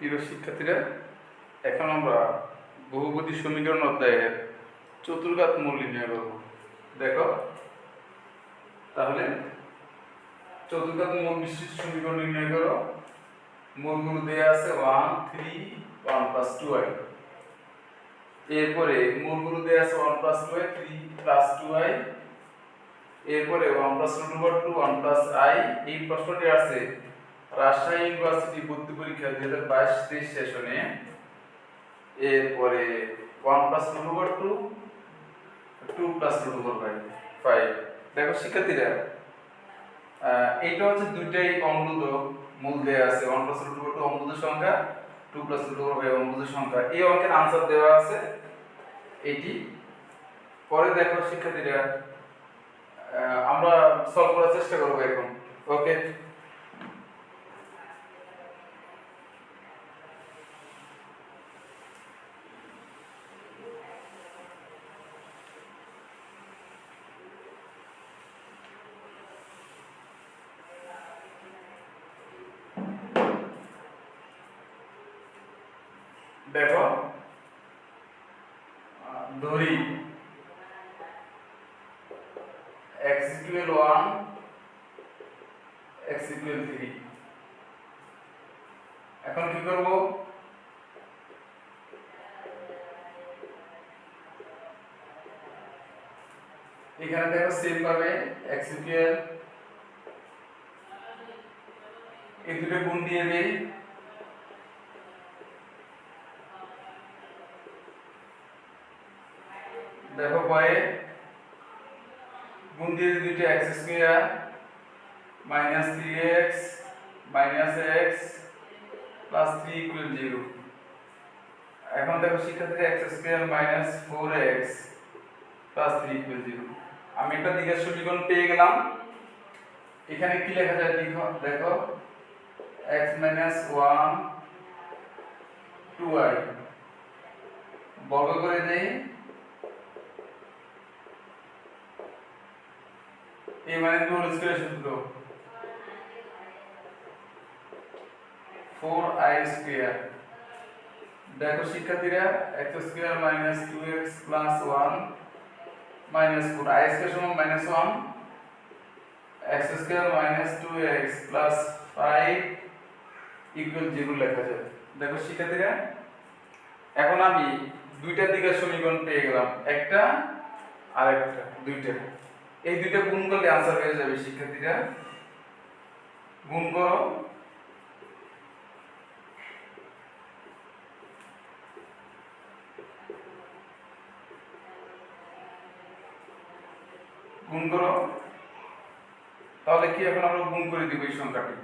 প্রিয় শিক্ষার্থীরা, এখন আমরা বহুপদী সমীকরণ অধ্যায়ের চতুর্ঘাত মূল নির্ণয় করব। দেখো, তাহলে চতুর্ঘাত মূল বিশিষ্ট সমীকরণ নির্ণয় করো। মূলগুলো দেওয়া আছে one three one plus two i এরপরে মূলগুলো দেওয়া আছে one plus two i three plus two i এরপরে one plus two one plus i এই প্রশ্নটি আছে রাজশাহী ইউনিভার্সিটি ভর্তি পরীক্ষা দুই হাজার বাইশ তেইশ সেশনে। এরপরে one plus root over two two plus root over five দেখো, শিক্ষার্থীরা এইটা হচ্ছে দুইটাই অমূলদ মূল দেওয়া আছে। ওয়ান প্লাস রুট টু অমূলদ সংখ্যা two plus root over five অমূলদ সংখ্যা। এই অঙ্কের আনসার দেওয়া আছে এইটি পরে দেখো, শিক্ষার্থীরা আমরা সলভ করার চেষ্টা করব এখন। ওকে দেখো আহ, ধরি। x equal 1 x equal 3 এখন কি করব? এখানে দেখো সেম পাবে, x equal এই দুটো গুণ দিয়ে দেই। দেখো পরে গুণ দিয়ে দিই দুইটা x square minus three x minus x plus three equal zero এখন দেখো শিক্ষার্থীরা x square minus four x plus three equal zero আমি একটা দিকের সমীকরণ পেয়ে গেলাম। এখানে কি লেখা যায় দেখো দেখো। X minus one two i বর্গ করে দেই। এই মানে হোল স্কয়ার সূত্র 4i স্কয়ার দেখো শিক্ষার্থীরা, x square minus 2x plus 1 minus 4 i square সমান minus 1 x square minus 2x plus 5 equal 0 লেখা যায় দেখো শিক্ষার্থীরা, এখন আমি দুইটা দিকের সমীকরণ পেয়ে গেলাম। একটা আর একটা, দুইটা। এই দুইটা গুণ করলে আনসার হয়ে যাবে শিক্ষার্থীরা। গুণ করো। গুণ করো। তাহলে কি এখন আমরা গুণ করে দিব এই সংখ্যাটি?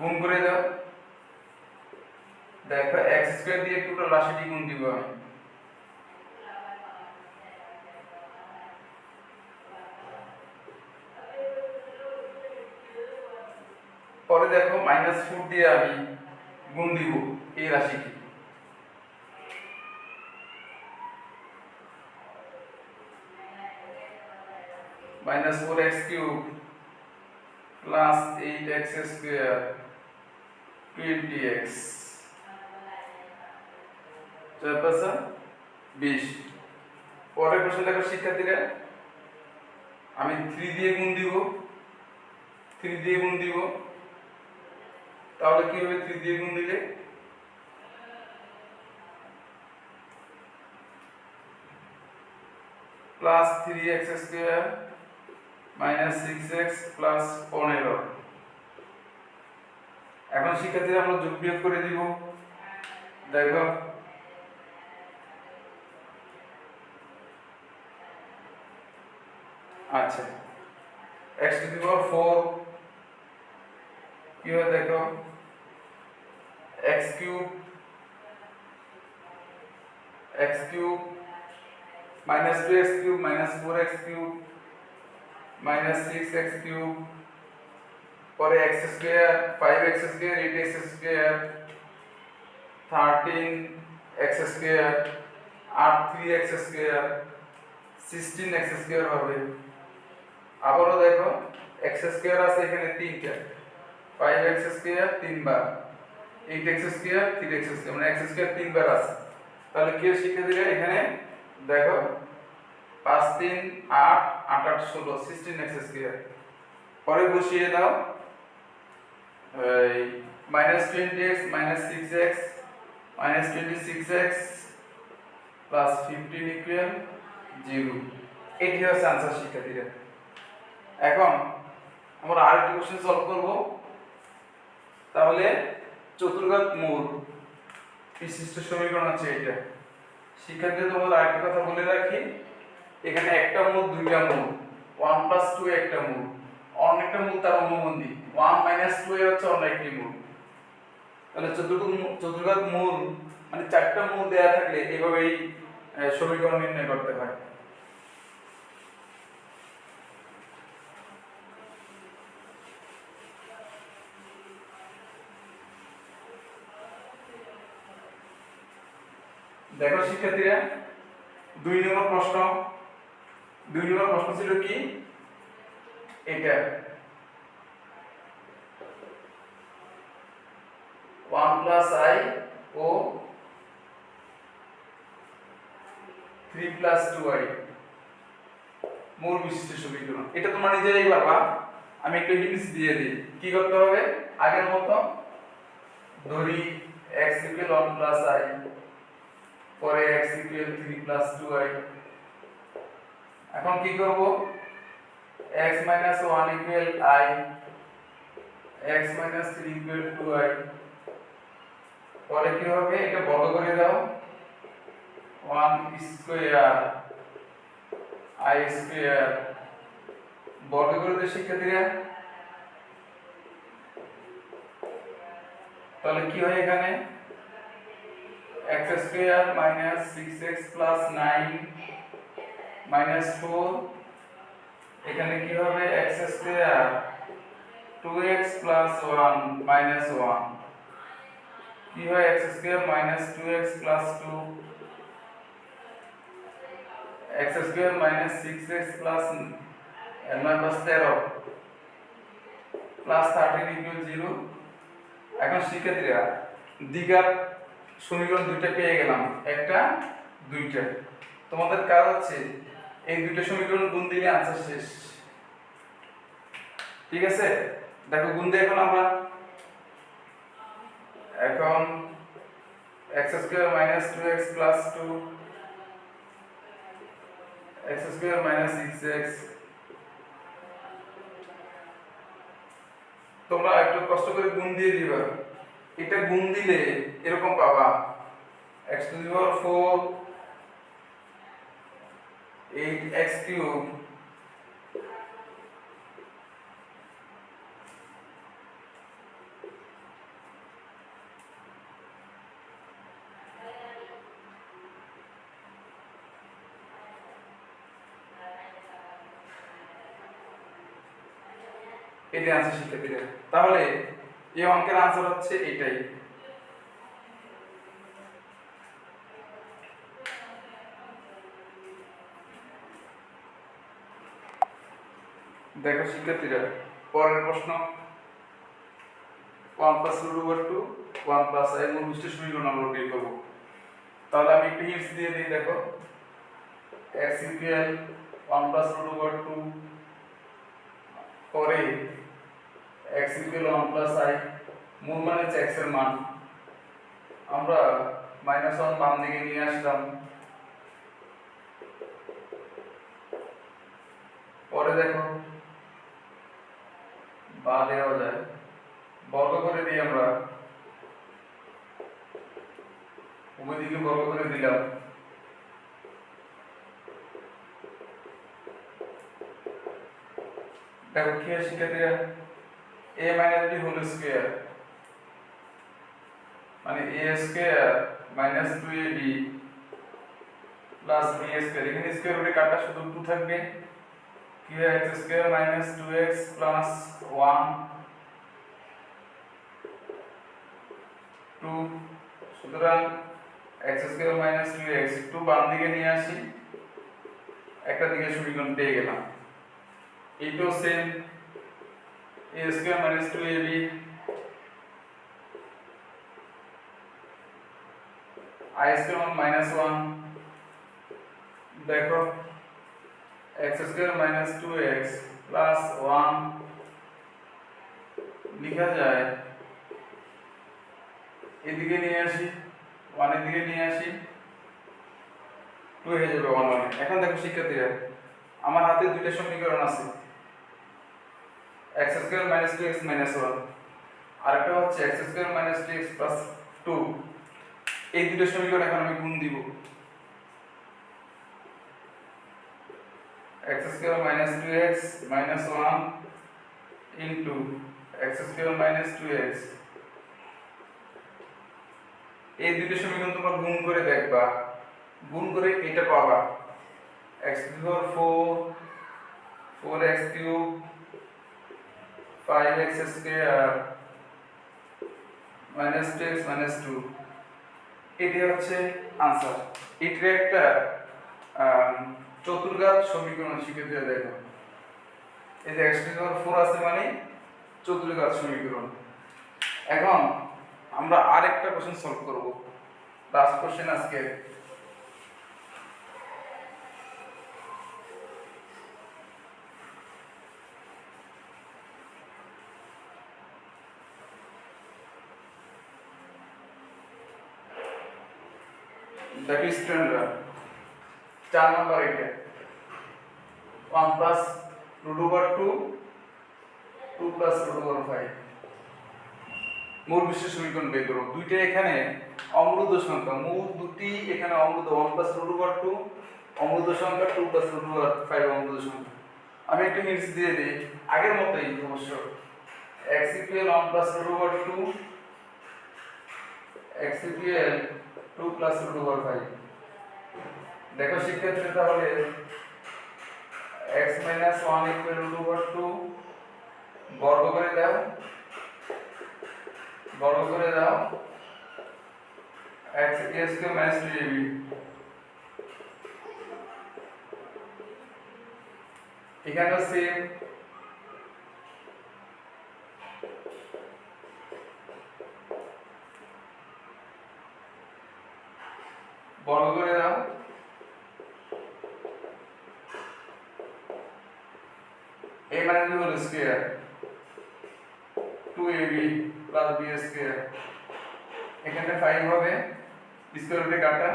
গুণ করে দাও। দেখো এক্স স্কয়ার দিয়ে টোটাল রাশিটি গুণ দিব আমি। মাইনাস ফোর দিয়ে আমি গুণ দিব এই রাশিটি minus four x cube plus eight x square twenty x চার পাঁচা বিশ। পরের প্রশ্ন দেখো শিক্ষার্থীরা। আমি থ্রি দিয়ে গুণ দিব। থ্রি দিয়ে গুণ দিব। তাহলে কি হবে? তিন দিয়ে গুণ দিলে? Plus three x square minus six x plus পনেরো। এখন শিক্ষার্থীরা আমরা যোগ বিয়োগ করে দিব। দেখো। আচ্ছা। এক্স টু the power কীভাবে দেখো? X cube x cube minus two x cube minus four x cube minus six x cube পরে x square five x square eight x square thirteen x square আর three x square sixteen x square হবে। আবারও দেখো x square আছে এখানে তিনটা। Five x square তিনবার eight x square three x square মানে x square তিনবার আছে। তাহলে কি শিক্ষার্থীরা? এখানে দেখো, পাঁচ, তিন, আট আট আট, ষোলো সিক্সটিন এক্স স্কোয়ার পরে বসিয়ে দাও minus twenty x minus six x minus twenty six x plus fifteen equal zero এটি হচ্ছে আনসার শিক্ষার্থীরা এখন, আমরা আরেকটি কোশ্চেন সলভ করব। তাহলে চতুর্ঘাত মূল বিশিষ্ট সমীকরণ আছে এটা শিক্ষার্থীদের তোমাদের আরেকটি কথা বলে রাখি। এখানে একটা মূল দুইটা মূল ওয়ান প্লাস টু একটা মূল অন্য একটা মূল তার অনুবন্ধী। ওয়ান মাইনাস টু এ হচ্ছে অন্য একটি মূল তাহলে চতুর্ঘাত চতুর্ঘাত মূল মানে চারটা মূল দেয়া থাকলে এইভাবেই সমীকরণ নির্ণয় করতে হয়। দেখো শিক্ষার্থীরা, দুই নম্বর প্রশ্ন। দুই নম্বর প্রশ্ন ছিল কি? এটা। ওয়ান প্লাস আই ও থ্রি প্লাস টু আই মূল বিশিষ্ট সমীকরণ। এটা তোমরা নিজেরাই পারবা আমি একটু হিন্টস দিয়ে দিই। কি করতে হবে? আগের মতো ধরি x ইকুয়াল 1 প্লাস i পরে x ইকুয়াল 3 প্লাস 2i এখন কি করব? x minus 1 equal i, x minus 3 equal 2i পরে কি হবে? এটা বর্গ করে দাও। 1 স্কয়ার i স্কয়ার বর্গ করে দাও শিক্ষার্থীরা। তাহলে কি হয় এখানে? X square minus six x plus nine minus four এখানে কি হবে? X square two x plus one minus one কি হয়? X square minus two x plus two x square minus six x plus নয় প্লাস তেরো plus thirteen equal zero এখন শিক্ষার্থীরা দ্বিঘাত সমীকরণ দুইটা পেয়ে গেলাম। একটা, দুইটা। তোমাদের কাজ হচ্ছে এই দুইটা সমীকরণ গুণ দিলে আনসার শেষ। ঠিক আছে? দেখো, গুণ দিয়ে এখন আমরা এখন x square minus two x plus two x square minus six x তোমরা একটু কষ্ট করে গুণ দিয়ে দিবা। এটা গুণ দিলে এরকম পাবা। X two the power 4 8x cube এটা আনসার শিক্ষার্থীরা তাহলে এই অঙ্কের আনসার হচ্ছে এটাই। দেখো শিক্ষার্থীরা, পরের প্রশ্ন। One plus root over two one plus i মূল বিশিষ্ট সমীকরণ আমরা বের করব। তাহলে আমি একটু হিন্টস দিয়ে দিই, দেখো। X equal one plus root over two পরে x ইকুয়াল 1 প্লাস i মূল মানে হচ্ছে x এর মান। আমরা মাইনাস 1 বাম দিকে নিয়ে আসলাম। পরে দেখো, বা দেওয়া যায়। বর্গ করে দিই আমরা উভয় দিকে বর্গ করে দিলাম। দেখো কি শিক্ষার্থীরা a minus b whole square মানে a square minus two a b plus b square এখানে স্কয়ার রুটে কাটা শুধু টু থাকবে। কি হয় x square minus two x plus one two সুতরাং x square minus two x two বাম দিকে নিয়ে আসি। একটা দিকে সমীকরণ পেয়ে গেলাম। এইটাও same a square minus 2ab i square মান মাইনাস ওয়ান দেখো x square minus two x plus one লিখা যায়। এদিকে নিয়ে আসি। ওয়ানের দিকে নিয়ে আসি। টু হয়ে যাবে ওয়ান ওয়ানে এখন দেখো শিক্ষার্থীরা, আমার হাতে দুইটা সমীকরণ আছে। X square minus two x minus one আরেকটা হচ্ছে x square minus two x plus two এই দুটো সমীকরণ এখন আমি গুণ দিব। Minus two x minus one into x square minus two x এই দুটো সমীকরণ তোমরা গুণ করে দেখবা। গুণ করে এটা পাবা। X before four four x cube five x square minus two x minus two এটি হচ্ছে আনসার এটির একটা আম, চতুর্ঘাত সমীকরণ দিয়ে দেখো। এই যে এক্স বিফোর ফোর আছে মানে চতুর্ঘাত সমীকরণ। এখন আমরা আরেকটা কোশ্চেন সলভ করব। লাস্ট কোশ্চেন আজকে। চার নম্বর এটা। One plus root over two two plus root over five মূল বিশেষ সমীকরণ বের করো? দুইটা এখানে অমৃত সংখ্যা, মূল দুটি এখানে অমৃত one plus root over two অমৃত সংখ্যা two plus root over five অমৃত সংখ্যা। আমি একটু হিন্টস দিয়ে দিই। আগের মতোই অবশ্য। X equal one plus root over two x equal two plus root over five দেখো শিক্ষার্থী তাহলে x minus one equal root over two বর্গ করে দাও। বর্গ করে দাও। x কে মাইনাস টু এবি এখানে সেম বর্গ করে দাও। মানে কি হলো? Square 2ab plus b square এখানে 5 হবে। স্কয়ার রুটে কাটা।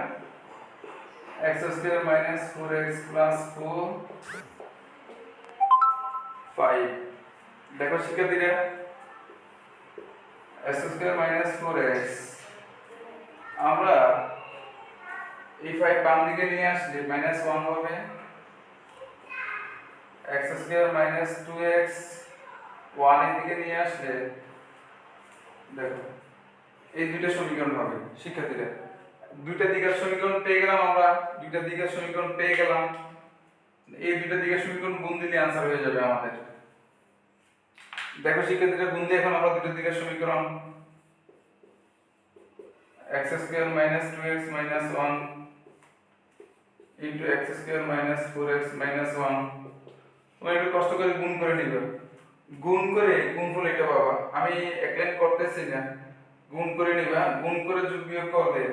x square minus 4x plus 4 5 দেখো শিক্ষার্থীরা, x স্কয়ার মাইনাস 4x আমরা এই 5 বাম দিকে নিয়ে আসলে মাইনাস 1 হবে। X স্কয়ার মাইনাস 2x 1 এর দিকে নিয়ে আসলে, দেখো, এই দুইটা সমীকরণ হবে, শিক্ষার্থীরা। দুইটা দিকের সমীকরণ পেয়ে গেলাম আমরা, দুইটা দিকের সমীকরণ পেয়ে গেলাম। এই দুইটা দিকের সমীকরণ গুণ দিলে আনসার হয়ে যাবে আমাদের। দেখো শিক্ষার্থীরা, গুণ দিয়ে এখন আমরা দুটো দিকের সমীকরণ, x square minus two x minus one into x square minus four x minus one তোমরা একটু কষ্ট করে গুণ করে নিবে। গুণ করে গুণফল এটা পাবা আমি এক লাইন করতেছি না। গুণ করে নিবা, গুণ করে যোগ বিয়োগ করলে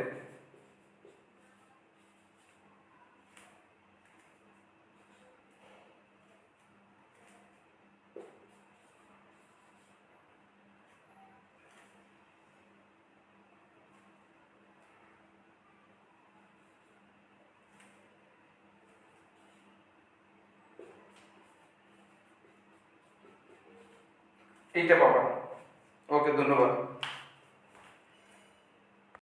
এইটা পাবা। ওকে ধন্যবাদ।